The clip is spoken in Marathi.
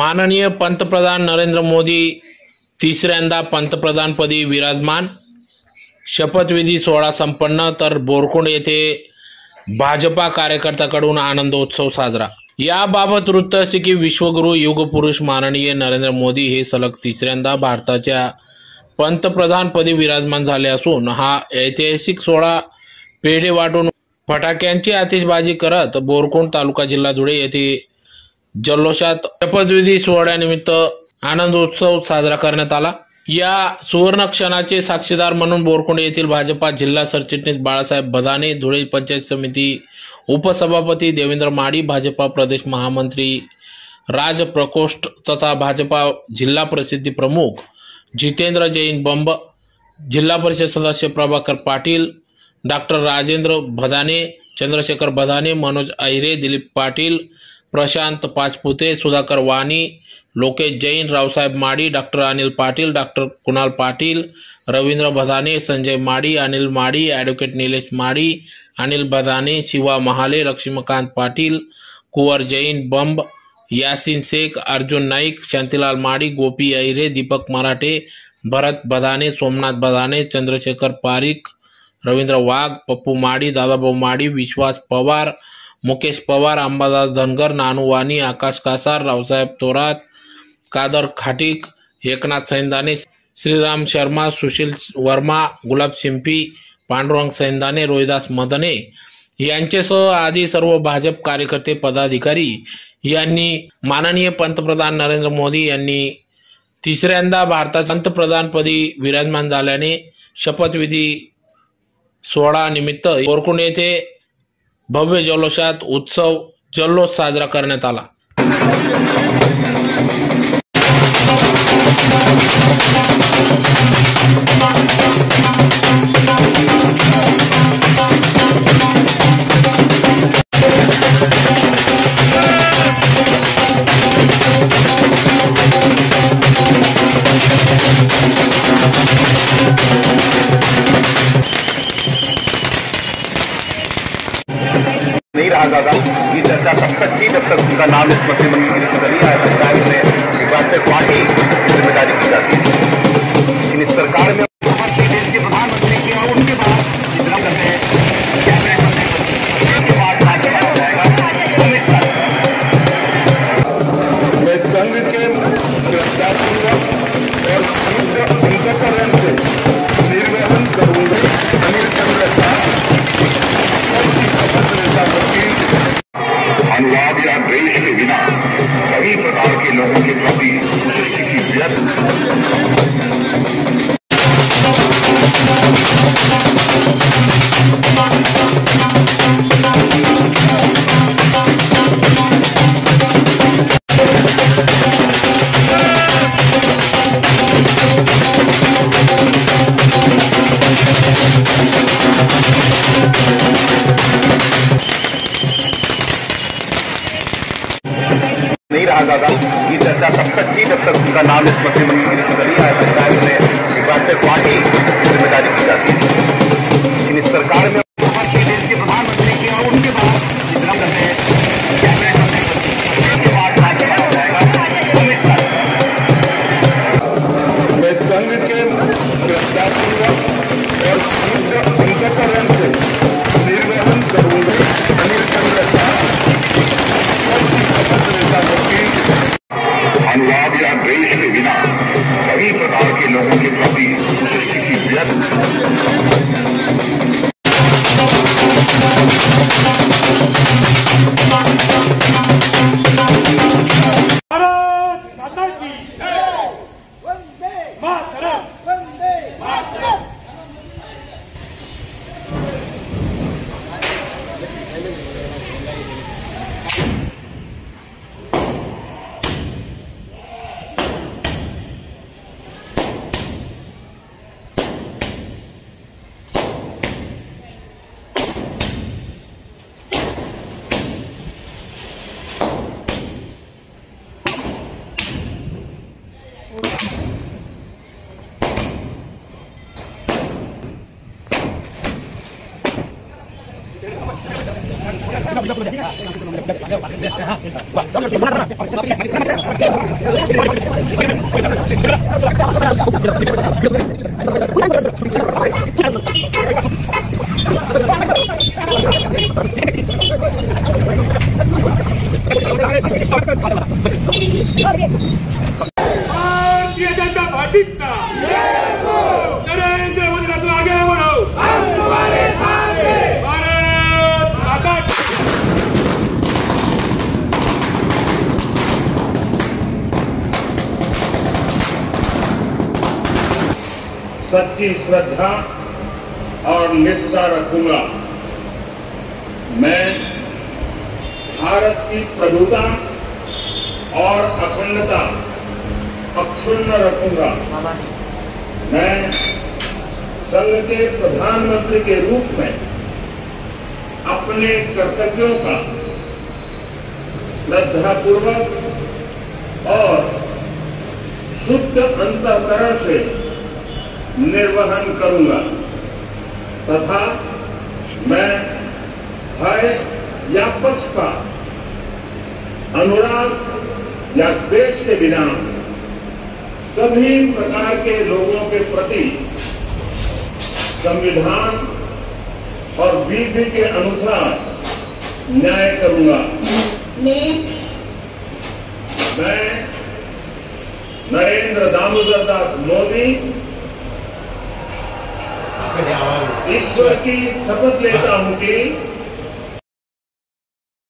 माननीय पंतप्रधान नरेंद्र मोदी तिसऱ्यांदा पंतप्रधानपदी विराजमान. शपथविधी सोहळा संपन्न तर बोरकुंड येथे भाजपा कार्यकर्त्याकडून आनंदोत्सव साजरा. याबाबत वृत्त असे की विश्वगुरु युगपुरुष माननीय नरेंद्र मोदी हे सलग तिसऱ्यांदा भारताच्या पंतप्रधानपदी विराजमान झाले असून हा ऐतिहासिक सोहळा पेढे वाटून फटाक्यांची आतिषबाजी करत बोरकुंड तालुका जिल्हा धुळे येथे जल्लोषात शपथविधी सोहळ्यानिमित्त आनंदोत्सव साजरा करण्यात आला. या सुवर्ण क्षणाचे साक्षीदार म्हणून बोरकुंडे येथील भाजपा जिल्हा सरचिटणीस बाळासाहेब बदाने धुळे पंचायत समिती उपसभापती देवेंद्र माडी भाजपा प्रदेश महामंत्री राज प्रकोष्ठ तथा भाजपा जिल्हा प्रसिद्धी प्रमुख जितेंद्र जैन बंब जिल्हा परिषद सदस्य Prabhakar Patil doctor Rajendra Bhadane Chandrashekhar Bhadane Manoj Ahire Dilip Patil Prashant Pachpute Sudhakar Wani Lokesh Jain Raosaheb Madi doctor Anil Patil doctor Kunal Patil Ravindra Bhadane Sanjay Madi Anil Madi advocate Nilesh माडी अनिल भदाने शिवा महाले लक्ष्मीकांत पाटील कुंवर जैन बंब यासिन शेख अर्जुन नाईक शांतीलाल माडी गोपी अहिरे दीपक मराठे भरत बदाने सोमनाथ बदाने चंद्रशेखर पारिक रवींद्र वाघ पप्पू माडी दादाभाऊ माडी विश्वास पवार मुकेश पवार अंबादास धनगर नानू वाणी आकाश कासार रावसाहेब थोरात कादर खाटीक एकनाथ सैंदाने श्रीराम शर्मा सुशील वर्मा गुलाब शिंपी पांडुरंग सैंदाने रोहिदास मदने यांचेसह आदी सर्व भाजप कार्यकर्ते पदाधिकारी यांनी माननीय पंतप्रधान नरेंद्र मोदी यांनी तिसऱ्यांदा भारतात पंतप्रधानपदी विराजमान झाल्याने शपथविधी सोहळा निमित्त कोरकुंड येथे भव्य जल्लोषात उत्सव जल्लोष साजरा करण्यात आला. अनुवाद या द्वेष के बिना सभी प्रकार के लोगों के प्रति किसी व्यक्त अनुवाद या देश के बिना सभी प्रकार के लोगों के प्रति उसे किसी Dia jangan adikta. सच्ची श्रद्धा और निष्ठा रखूँगा। मैं भारत की प्रभुता और अखंडता अक्षुण्ण रखूँगा। मैं संघ के प्रधानमंत्री के रूप में अपने कर्तव्यों का श्रद्धापूर्वक और शुद्ध अंतकरण से निर्वहन करूँगा। तथा मैं भय या पक्षपात अनुराग या देश के बिना सभी प्रकार के लोगों के प्रति संविधान और विधि के अनुसार न्याय करूँगा। मैं नरेंद्र दामोदर दास मोदी ईश्वर की शपथ लेता हूं कि